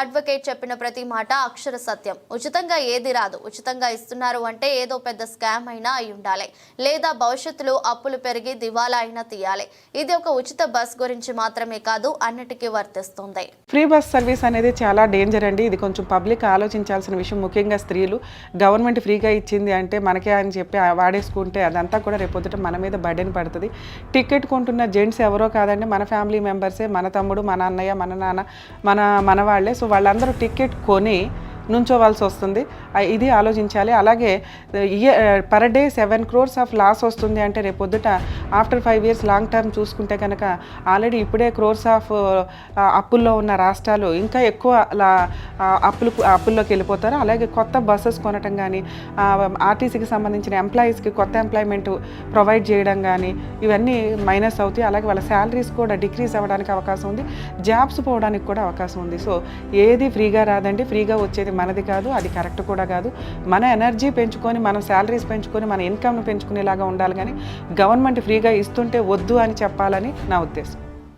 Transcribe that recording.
Advocate చెప్పిన ప్రతి మాట అక్షర సత్యం. ఉచితంగా ఏది రాదు. ఉచితంగా ఇస్తున్నారు అంటే ఏదో పెద్ద స్కామ్ అయినా అయి ఉండాలి. లేదా భవిష్యత్తులో అప్పులు పెరిగి దివాలా అయినా తీయాలి. ఇది ఒక ఉచిత బస్ గురించి మాత్రమే కాదు అన్నిటికీ వర్తిస్తుంది. ఫ్రీ బస్ సర్వీస్ అనేది చాలా డేంజర్ అండి. ఇది కొంచెం పబ్లిక్ ఆలోచించాల్సిన విషయం. ముఖ్యంగా స్త్రీలు గవర్నమెంట్ ఫ్రీగా ఇచ్చింది అంటే మనకే అని చెప్పి వాడేసుకుంటే అదంతా కూడా రేపొద్దుట మన మీద బర్డెన్ పడుతుంది. టికెట్ కొంటున్న జెంట్స్ ఎవరో కాదండి మన ఫ్యామిలీ మెంబర్సే మన తమ్ముడు మన అన్నయ్య మన నాన్న మన మన వాళ్ళే. సో వాళ్ళందరూ టికెట్ కొని నుంచోవాల్సి వస్తుంది. ఇది ఆలోచించాలి. అలాగే year per day seven crores of loss వస్తుంది అంటే రేపొద్దుట after five years long term చూసుకుంటే కనుక ఆల్రెడీ ఇప్పుడే క్రోర్స్ ఆఫ్ అప్పుల్లో ఉన్న రాష్ట్రాలు ఇంకా ఎక్కువ లా- అప్పులు అప్పుల్లోకి వెళ్ళిపోతారు. అలాగే కొత్త బస్సెస్ కొనటం కానీ ఆర్టీసీకి సంబంధించిన ఎంప్లాయీస్కి కొత్త ఎంప్లాయ్మెంట్ ప్రొవైడ్ చేయడం కానీ ఇవన్నీ మైనస్ అవుతాయి. అలాగే వాళ్ళ శాలరీస్ కూడా డిక్రీస్ అవ్వడానికి అవకాశం ఉంది. జాబ్స్ పోవడానికి కూడా అవకాశం ఉంది. సో ఏది ఫ్రీగా రాదండి. ఫ్రీగా వచ్చేది మనది కాదు అది కరెక్ట్ కూడా కాదు. మన ఎనర్జీ పెంచుకొని మనం శాలరీస్ పెంచుకొని మన ఇన్కమ్ను పెంచుకునేలాగా ఉండాలి కానీ గవర్నమెంట్ ఫ్రీ ఫ్రీగా ఇస్తుంటే వద్దు అని చెప్పాలని నా ఉద్దేశం.